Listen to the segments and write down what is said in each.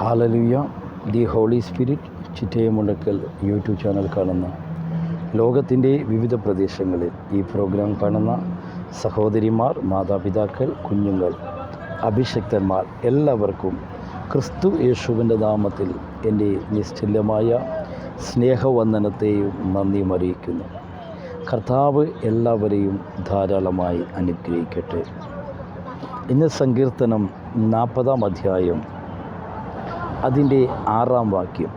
Hallelujah the holy spirit Chittayamundakkal YouTube channel കാണുന്ന ലോകത്തിന്റെ വിവിധ പ്രദേശങ്ങളിൽ ഈ പ്രോഗ്രാം കാണുന്ന സഹോദരിമാർ മാതാപിതാക്കൾ കുഞ്ഞുങ്ങൾ അഭിഷക്തന്മാർ എല്ലാവർക്കും ക്രിസ്തു യേശുവിന്റെ നാമത്തിൽ എന്റെ നിശ്ചല്യമായ സ്നേഹവന്ദനത്തെയും നന്ദിയും അറിയിക്കുന്നു. കർത്താവ് എല്ലാവരെയും ധാരാളമായി അനുഗ്രഹിക്കട്ടെ. ഇന്ന് സങ്കീർത്തനം നാൽപ്പതാം അധ്യായം അതിന്റെ ആറാം വാക്യം.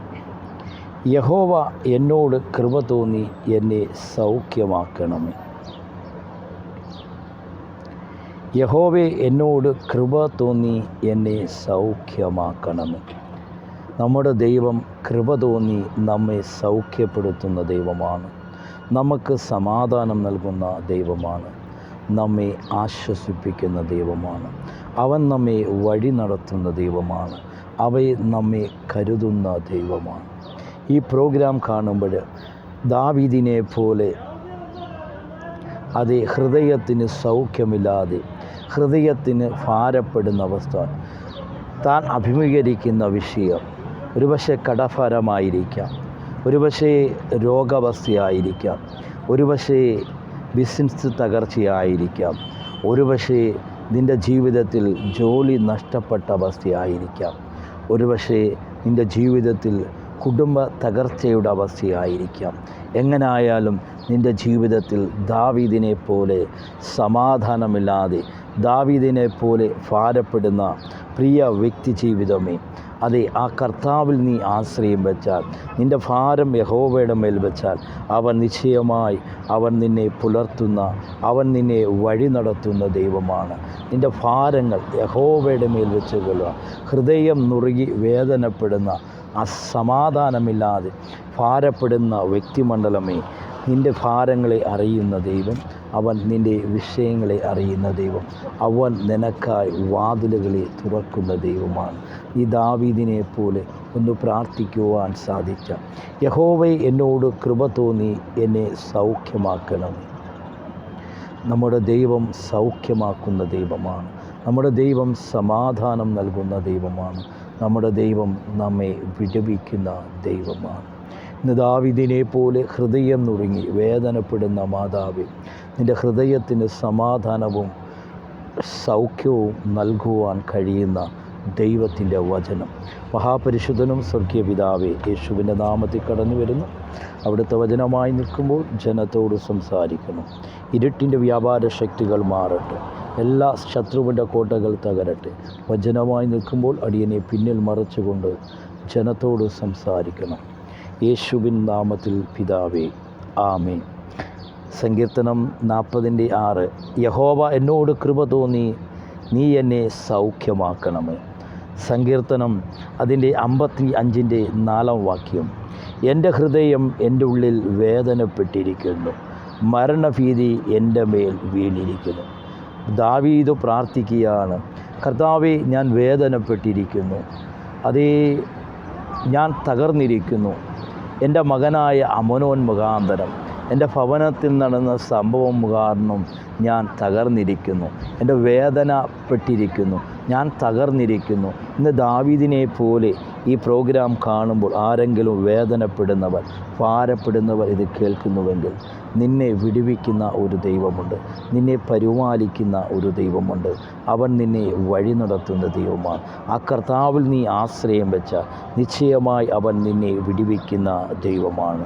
യഹോവ എന്നോട് കൃപ തോന്നി എന്നെ സൗഖ്യമാക്കണമേ. യഹോവെ എന്നോട് കൃപ തോന്നി എന്നെ സൗഖ്യമാക്കണമേ. നമ്മുടെ ദൈവം കൃപ തോന്നി നമ്മെ സൗഖ്യപ്പെടുത്തുന്ന ദൈവമാണ്. നമുക്ക് സമാധാനം നൽകുന്ന ദൈവമാണ്. നമ്മെ ആശ്വസിപ്പിക്കുന്ന ദൈവമാണ്. അവൻ നമ്മെ വഴി നടത്തുന്ന ദൈവമാണ്. അവയെ നമ്മെ കരുതുന്ന ദൈവമാണ്. ഈ പ്രോഗ്രാം കാണുമ്പോൾ ദാവിദിനെ പോലെ അത് ഹൃദയത്തിന് സൗഖ്യമില്ലാതെ ഹൃദയത്തിന് ഭാരപ്പെടുന്ന അവസ്ഥ താൻ അഭിമുഖീകരിക്കുന്ന വിഷയം ഒരുപക്ഷെ കടഭാരമായിരിക്കാം ഒരുപക്ഷെ രോഗാവസ്ഥയായിരിക്കാം ഒരുപക്ഷെ ബിസിനസ് തകർച്ചയായിരിക്കാം ഒരുപക്ഷെ നിന്റെ ജീവിതത്തിൽ ജോലി നഷ്ടപ്പെട്ട അവസ്ഥയായിരിക്കാം. ഒരുപക്ഷെ നിന്റെ ജീവിതത്തിൽ കുടുംബ തകർച്ചയുടെ അവസ്ഥയായിരിക്കാം. എങ്ങനായാലും നിന്റെ ജീവിതത്തിൽ ദാവീദിനെ പോലെ സമാധാനമില്ലാതെ ദാവീദിനെ പോലെ ഭാരപ്പെടുന്ന പ്രിയ വ്യക്തി ജീവിതമേ അതെ ആ കർത്താവിൽ നീ ആശ്രയം വെച്ചാൽ നിന്റെ ഭാരം യഹോവയുടെ മേൽ വെച്ചാൽ അവൻ നിശ്ചയമായി അവൻ നിന്നെ പുലർത്തുന്ന അവൻ നിന്നെ വഴി നടത്തുന്ന ദൈവമാണ്. നിന്റെ ഭാരങ്ങൾ യഹോവയുടെ മേൽ വെച്ച് കൊള്ളുക. ഹൃദയം നുറുകി വേദനപ്പെടുന്ന അസമാധാനമില്ലാതെ ഭാരപ്പെടുന്ന വ്യക്തിമണ്ഡലമേ നിന്റെ ഭാരങ്ങളെ അറിയുന്ന ദൈവം അവൻ നിന്റെ വിഷയങ്ങളെ അറിയുന്ന ദൈവം അവൻ നിനക്കായി വാതിലുകളെ തുറക്കുന്ന ദൈവമാണ്. ഈ ദാവീദിനെ പോലെ ഒന്ന് പ്രാർത്ഥിക്കുവാൻ സാധിച്ച. യഹോവെ എന്നോട് കൃപ തോന്നി എന്നെ സൗഖ്യമാക്കണം. നമ്മുടെ ദൈവം സൗഖ്യമാക്കുന്ന ദൈവമാണ്. നമ്മുടെ ദൈവം സമാധാനം നൽകുന്ന ദൈവമാണ്. നമ്മുടെ ദൈവം നമ്മെ വിടുവിക്കുന്ന ദൈവമാണ്. ഇന്ന് ദാവിദിനെ പോലെ ഹൃദയം നുറുങ്ങി വേദനപ്പെടുന്ന മാതാവ് നിന്റെ ഹൃദയത്തിന് സമാധാനവും സൗഖ്യവും നൽകുവാൻ കഴിയുന്ന ദൈവത്തിന്റെ വചനം. മഹാപരിശുദ്ധനും സ്വർഗീയ പിതാവേ യേശുവിന്റെ നാമത്തിൽ കടന്നു വരുന്നു. അവിടുത്തെ വചനമായി നിൽക്കുമ്പോൾ ജനത്തോട് സംസാരിക്കണം ഇരുട്ടിന്റെ വ്യാപാര ശക്തികൾ മാറട്ടെ. എല്ലാ ശത്രുവിന്റെ കോട്ടകൾ തകരട്ടെ. വചനമായി നിൽക്കുമ്പോൾ അടിയനെ പിന്നിൽ മറച്ചുകൊണ്ട് ജനത്തോട് സംസാരിക്കണം. യേശുവിൻ നാമത്തിൽ പിതാവേ ആമേ സങ്കീർത്തനം നാൽപ്പതിന്റെ ആറ്. യഹോവ എന്നോട് കൃപ തോന്നി നീ എന്നെ സൗഖ്യമാക്കണമേ. സങ്കീർത്തനം അതിന്റെ അമ്പത്തി അഞ്ചിന്റെ നാലാം വാക്യം. എന്റെ ഹൃദയം എന്റെ ഉള്ളിൽ വേദനപ്പെട്ടിരിക്കുന്നു. മരണഭീതി എന്റെ മേൽ വീണിരിക്കുന്നു. ദാവീത് പ്രാർത്ഥിക്കുകയാണ്. കർത്താവെ ഞാൻ വേദനപ്പെട്ടിരിക്കുന്നു. അതേ ഞാൻ തകർന്നിരിക്കുന്നു. എന്റെ മകനായ അമനോൻ മുഖാന്തരം. എന്റെ ഭവനത്തിൽ നടന്ന സംഭവം കാരണം ഞാൻ തകർന്നിരിക്കുന്നു. എന്റെ വേദനപ്പെട്ടിരിക്കുന്നു ഞാൻ തകർന്നിരിക്കുന്നു. ഇന്ന് ദാവീദിനെ പോലെ ഈ പ്രോഗ്രാം കാണുമ്പോൾ ആരെങ്കിലും വേദനപ്പെടുന്നവർ ഭാരപ്പെടുന്നവർ ഇത് കേൾക്കുന്നുവെങ്കിൽ നിന്നെ വിടുവിക്കുന്ന ഒരു ദൈവമുണ്ട്. നിന്നെ പരിപാലിക്കുന്ന ഒരു ദൈവമുണ്ട്. അവൻ നിന്നെ വഴി നടത്തുന്ന ദൈവമാണ്. ആ കർത്താവിൽ നീ ആശ്രയം വെച്ച നിശ്ചയമായി അവൻ നിന്നെ വിടുവിക്കുന്ന ദൈവമാണ്.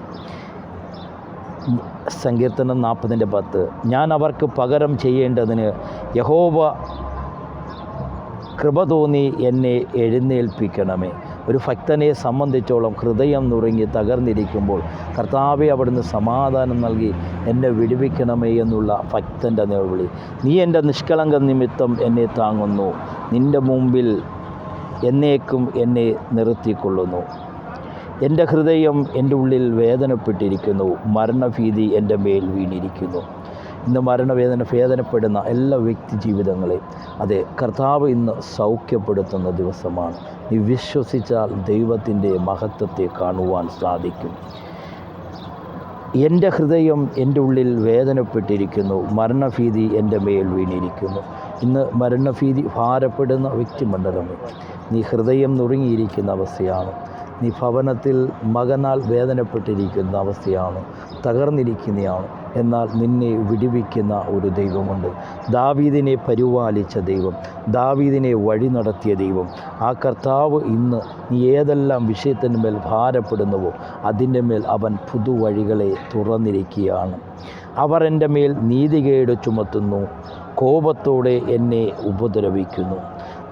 സങ്കീർത്തനം നാൽപ്പതിന്റെ പത്ത്. ഞാൻ അവർക്ക് പകരം ചെയ്യേണ്ടതിന് യഹോവ കൃപ തോന്നി എന്നെ എഴുന്നേൽപ്പിക്കണമേ. ഒരു ഭക്തനെ സംബന്ധിച്ചോളം ഹൃദയം നുറുങ്ങി തകർന്നിരിക്കുമ്പോൾ കർത്താവെ അവിടുന്ന് സമാധാനം നൽകി എന്നെ വിടുവിക്കണമേ എന്നുള്ള ഭക്തന്റെ നിലവിളി. നീ എന്റെ നിഷ്കളങ്ക നിമിത്തം എന്നെ താങ്ങുന്നു. നിന്റെ മുമ്പിൽ എന്നേക്കും എന്നെ നിർത്തിക്കൊള്ളുന്നു. എന്റെ ഹൃദയം എന്റെ ഉള്ളിൽ വേദനപ്പെട്ടിരിക്കുന്നു. മരണഭീതി എന്റെ മേൽ വീണിരിക്കുന്നു. ഇന്ന് മരണവേദന വേദനപ്പെടുന്ന എല്ലാ വ്യക്തി ജീവിതങ്ങളെയും. അതെ കർത്താവ് ഇന്ന് സൗഖ്യപ്പെടുത്തുന്ന ദിവസമാണ്. നീ വിശ്വസിച്ചാൽ ദൈവത്തിന്റെ മഹത്വത്തെ കാണുവാൻ സാധിക്കും. എന്റെ ഹൃദയം എന്റെ ഉള്ളിൽ വേദനപ്പെട്ടിരിക്കുന്നു. മരണഭീതി എന്റെ മേൽ വീണിരിക്കുന്നു. ഇന്ന് മരണഭീതി ഭാരപ്പെടുന്ന വ്യക്തിമണ്ഡലമേ നീ ഹൃദയം നുറുങ്ങിയിരിക്കുന്ന അവസ്ഥയാണ്. നീ ഭവനത്തിൽ മകനാൽ വേദനപ്പെട്ടിരിക്കുന്ന അവസ്ഥയാണ്. തകർന്നിരിക്കുന്നതാണ് എന്നാൽ നിന്നെ വിടിവിക്കുന്ന ഒരു ദൈവമുണ്ട്. ദാവീദിനെ പരിപാലിച്ച ദൈവം ദാവീദിനെ വഴി നടത്തിയ ദൈവം. ആ കർത്താവ് ഇന്ന് നീ ഏതെല്ലാം വിഷയത്തിന് മേൽ ഭാരപ്പെടുന്നുവോ അതിന്റെ മേൽ അവൻ പുതുവഴികളെ തുറന്നിരിക്കുകയാണ്. അവർ എന്റെ മേൽ നീതികേട് ചുമത്തുന്നു കോപത്തോടെ എന്നെ ഉപദ്രവിക്കുന്നു.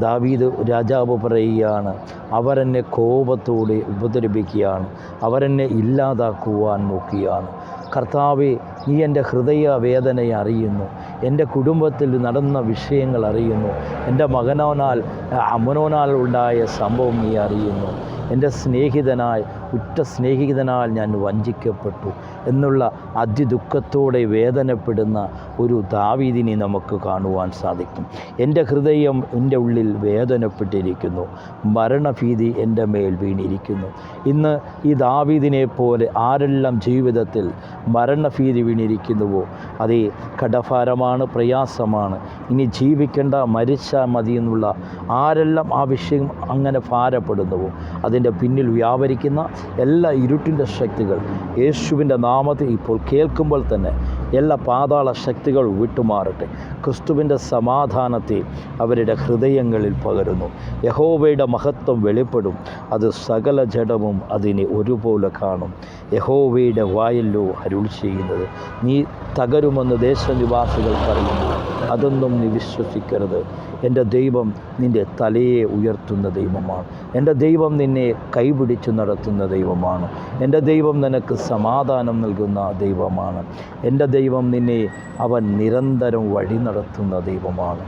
ദാവീദ് രാജാവ് പറയുകയാണ് അവരെന്നെ കോപത്തോടെ ഉപദ്രവിക്കുകയാണ് അവരെന്നെ ഇല്ലാതാക്കുവാൻ നോക്കിയാണ് കർത്താവെ നീ എന്റെ ഹൃദയ വേദനയെ അറിയുന്നു. എന്റെ കുടുംബത്തിൽ നടന്ന വിഷയങ്ങൾ അറിയുന്നു. എന്റെ മകനോനാൽ അമ്മനോനാൽ ഉണ്ടായ സംഭവം നീ അറിയുന്നു. എന്റെ സ്നേഹിതനായി ഉറ്റ സ്നേഹിതനാൽ ഞാൻ വഞ്ചിക്കപ്പെട്ടു എന്നുള്ള അതിദുഃഖത്തോടെ വേദനപ്പെടുന്ന ഒരു ദാവീദിനെ നമുക്ക് കാണുവാൻ സാധിക്കും. എന്റെ ഹൃദയം എന്റെ ഉള്ളിൽ വേദനപ്പെട്ടിരിക്കുന്നു. മരണഭീതി എന്റെ മേൽ വീണിരിക്കുന്നു. ഇന്ന് ഈ ദാവീദിനെ പോലെ ആരെല്ലാം ജീവിതത്തിൽ മരണഭീതി വീണിരിക്കുന്നുവോ അതേ കടഭാരമാണ് പ്രയാസമാണ്. ഇനി ജീവിക്കേണ്ട മരിച്ചാൽ മതി എന്നുള്ള ആരെല്ലാം ആ വിഷയം അങ്ങനെ ഭാരപ്പെടുന്നുവോ അതിന്റെ പിന്നിൽ വ്യാപരിക്കുന്ന എല്ലാ ഇരുട്ടിന്റെ ശക്തികൾ യേശുവിന്റെ നാമത്തിൽ ഇപ്പോൾ കേൾക്കുമ്പോൾ തന്നെ എല്ലാ പാതാള ശക്തികൾ വിട്ടുമാറട്ടെ. ക്രിസ്തുവിന്റെ സമാധാനത്തെ അവരുടെ ഹൃദയങ്ങളിൽ പകരുന്നു. യഹോവയുടെ മഹത്വം വെളിപ്പെടും. അത് സകല ജഡവും അതിനെ ഒരുപോലെ കാണും. യഹോവയുടെ വായല്ലോ അരുൾ ചെയ്യുന്നത്. നീ തകരുമെന്ന് ദേശനിവാസികൾ പറയുന്നു. അതൊന്നും നീ വിശ്വസിക്കരുത്. എന്റെ ദൈവം നിന്റെ തലയെ ഉയർത്തുന്ന ദൈവമാണ്. എന്റെ ദൈവം നിന്നെ കൈപിടിച്ചു നടത്തുന്ന ദൈവമാണ്. എന്റെ ദൈവം നിനക്ക് സമാധാനം നൽകുന്ന ദൈവമാണ്. എന്റെ ദൈവം നിന്നെ അവൻ നിരന്തരം വഴി നടത്തുന്ന ദൈവമാണ്.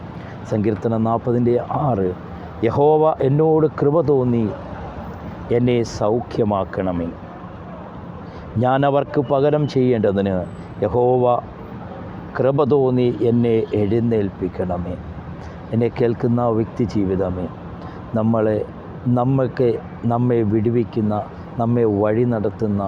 സങ്കീർത്തനം നാൽപ്പതിന്റെ ആറ്. യഹോവ എന്നോട് കൃപ തോന്നി എന്നെ സൗഖ്യമാക്കണമേ. ഞാൻ അവർക്ക് പകരം ചെയ്യേണ്ടതിന് യഹോവ കൃപ തോന്നി എന്നെ എഴുന്നേൽപ്പിക്കണമേ. എന്നെ കേൾക്കുന്ന വ്യക്തി ജീവിതമേ നമ്മളെ നമ്മൾക്ക് നമ്മെ വിടുവിക്കുന്ന നമ്മെ വഴി നടത്തുന്ന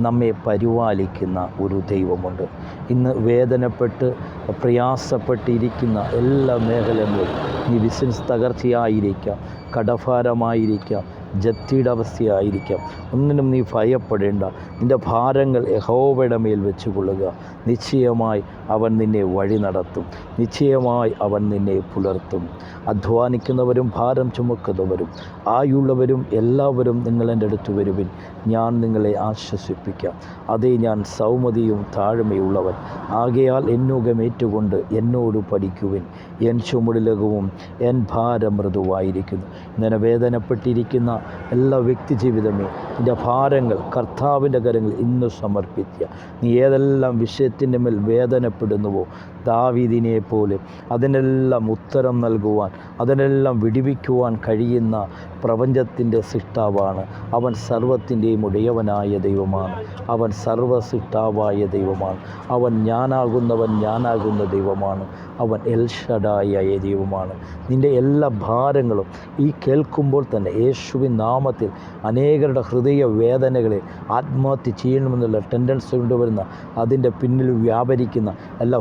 നമ്മെ പരിപാലിക്കുന്ന ഒരു ദൈവമുണ്ട്. ഇന്ന് വേദനപ്പെട്ട് പ്രയാസപ്പെട്ടിരിക്കുന്ന എല്ലാ മേഖലകളിലും ഈ ബിസിനസ് തകർച്ചയായിരിക്കാം കടഭാരമായിരിക്കാം ജപ്തിയുടെ അവസ്ഥയായിരിക്കാം. ഒന്നിനും നീ ഭയപ്പെടേണ്ട. നിന്റെ ഭാരങ്ങൾ യഹോവയുടെ മേൽ വെച്ച് കൊള്ളുക നിശ്ചയമായി അവൻ നിന്നെ വഴി നടത്തും നിശ്ചയമായി അവൻ നിന്നെ പുലർത്തും. അധ്വാനിക്കുന്നവരും ഭാരം ചുമക്കുന്നവരും ആയുള്ളവരും എല്ലാവരും നിങ്ങൾ നിങ്ങളെന്റെ അടുത്ത് വരുവിൻ. ഞാൻ നിങ്ങളെ ആശ്വസിപ്പിക്കാം. അതേ ഞാൻ സൗമതിയും താഴ്മയുള്ളവൻ. ആകയാൽ എന്നുകമേറ്റുകൊണ്ട് എന്നോട് പഠിക്കുവിൻ. എൻ ചുമടിലകവും എൻ ഭാരം മൃദുവായിരിക്കുന്നു ഇങ്ങനെ വേദനപ്പെട്ടിരിക്കുന്ന എല്ലാ വ്യക്തി ജീവിതമേ നിന്റെ ഭാരങ്ങൾ കർത്താവിന്റെ കരങ്ങൾ ഇന്ന് സമർപ്പിക്കുക. നീ ഏതെല്ലാം വിഷയത്തിന്റെ മേൽ വേദനപ്പെടുന്നുവോ ദാവീദിനെ പോലെ അതിനെല്ലാം ഉത്തരം നൽകുവാൻ അതിനെല്ലാം വിടിവിക്കുവാൻ കഴിയുന്ന പ്രപഞ്ചത്തിന്റെ സൃഷ്ടാവാണ്. അവൻ സർവത്തിന്റെയും ഉടയവനായ ദൈവമാണ്. അവൻ സർവസൃഷ്ടാവായ ദൈവമാണ്. അവൻ ഞാനാകുന്നവൻ ഞാനാകുന്ന ദൈവമാണ്. അവൻ എൽഷഡായ ദൈവമാണ്. നിന്റെ എല്ലാ ഭാരങ്ങളും ഈ കേൾക്കുമ്പോൾ തന്നെ യേശുവിൻ നാമത്തിൽ അനേകരുടെ ഹൃദയ വേദനകളെ ആത്മഹത്യ ചെയ്യണമെന്നുള്ള ടെൻഡൻസി കൊണ്ടുവരുന്ന അതിന്റെ പിന്നിൽ വ്യാപരിക്കുന്ന എല്ലാ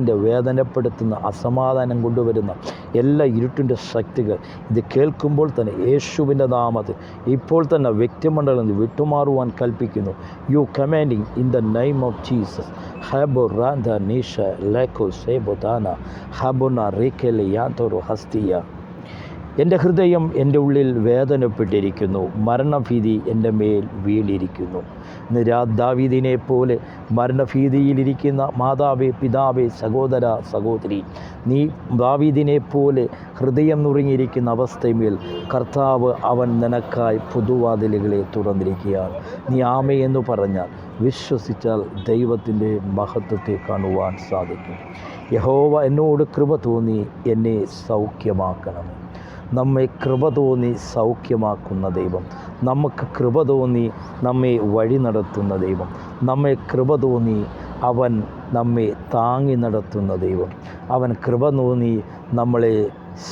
ഭയത്തിന്റെ വേദനപ്പെടുത്തുന്ന അസമാധാനം കൊണ്ടുവരുന്ന എല്ലാ ഇരുട്ടിന്റെ ശക്തികൾ ഇത് കേൾക്കുമ്പോൾ തന്നെ യേശുവിന്റെ നാമത്തിൽ ഇപ്പോൾ തന്നെ വ്യക്തിമണ്ഡലം വിട്ടുമാറുവാൻ കൽപ്പിക്കുന്നു. You commanding in the name of Jesus ഹാബോ റാന്ത നീഷ ലേക്കോ സേബോദാന ഹാബോന റീക്കലെ യാതൊരു ഹസ്തിയ എന്റെ ഹൃദയം എന്റെ ഉള്ളിൽ വേദനപ്പെട്ടിരിക്കുന്നു. മരണഭീതി എന്റെ മേൽ വീണിരിക്കുന്നു. നിരാ ദാവീദിനെ പോലെ മരണഭീതിയിലിരിക്കുന്ന മാതാവേ പിതാവേ സഹോദര സഹോദരി നീ ദാവീദിനെ പോലെ ഹൃദയം നുറുങ്ങിയിരിക്കുന്ന അവസ്ഥയിൽ കർത്താവ് അവൻ നിനക്കായി പുതുവാതിലുകളെ തുറന്നിരിക്കുകയാണ്. നീ ആമയെന്ന് പറഞ്ഞാൽ വിശ്വസിച്ചാൽ ദൈവത്തിന്റെ മഹത്വത്തെ കാണുവാൻ സാധിക്കും. യഹോവ എന്നോട് കൃപ തോന്നി എന്നെ സൗഖ്യമാക്കണം നമ്മെ കൃപ തോന്നി സൗഖ്യമാക്കുന്ന ദൈവം. നമുക്ക് കൃപ തോന്നി നമ്മെ വഴി നടത്തുന്ന ദൈവം. നമ്മെ കൃപ തോന്നി അവൻ നമ്മെ താങ്ങി നടത്തുന്ന ദൈവം. അവൻ കൃപ തോന്നി നമ്മളെ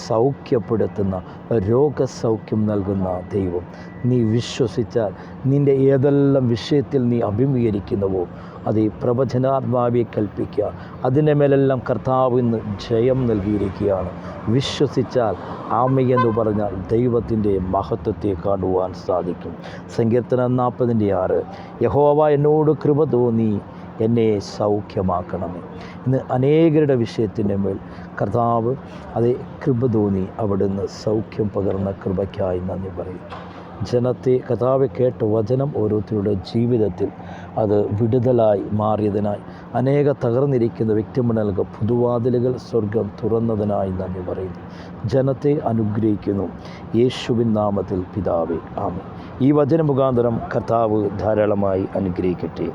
സൗഖ്യപ്പെടുത്തുന്ന രോഗസൗഖ്യം നൽകുന്ന ദൈവം. നീ വിശ്വസിച്ചാൽ നിന്റെ ഏതെല്ലാം വിഷയത്തിൽ നീ അഭിമുഖീകരിക്കുന്നുവോ അത് ഈ പ്രവചനാത്മാവിയെ കൽപ്പിക്കുക. അതിന്റെ മേലെല്ലാം കർത്താവ് ഇന്ന് ജയം നൽകിയിരിക്കുകയാണ്. വിശ്വസിച്ചാൽ ആമയെന്ന് പറഞ്ഞാൽ ദൈവത്തിന്റെ മഹത്വത്തെ കാണുവാൻ സാധിക്കും. സങ്കീർത്തനം നാൽപ്പതിന്റെ ആറ്. യഹോവ എന്നോട് കൃപ തോന്നി എന്നെ സൗഖ്യമാക്കണമേ. ഇന്ന് അനേകരുടെ വിഷയത്തിന്റെ മേൽ കർത്താവ് അതേ കൃപ തോന്നി അവിടുന്ന് സൗഖ്യം പകർന്ന കൃപയ്ക്കായി നന്ദി പറയും ജനത്തെ കഥാവ് കേട്ട വചനം ഓരോരുത്തരുടെ ജീവിതത്തിൽ അത് വിടുതലായി മാറിയതിനായി അനേക തകർന്നിരിക്കുന്ന വ്യക്തിമണലുകൾ പുതുവാതിലുകൾ സ്വർഗം തുറന്നതിനായി നന്ദി പറയുന്നു. ജനത്തെ അനുഗ്രഹിക്കുന്നു. യേശുവിൻ നാമത്തിൽ പിതാവേ ആമേ ഈ വചന മുഖാന്തരം കർത്താവ് ധാരാളമായി അനുഗ്രഹിക്കട്ടെ.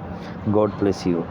God bless you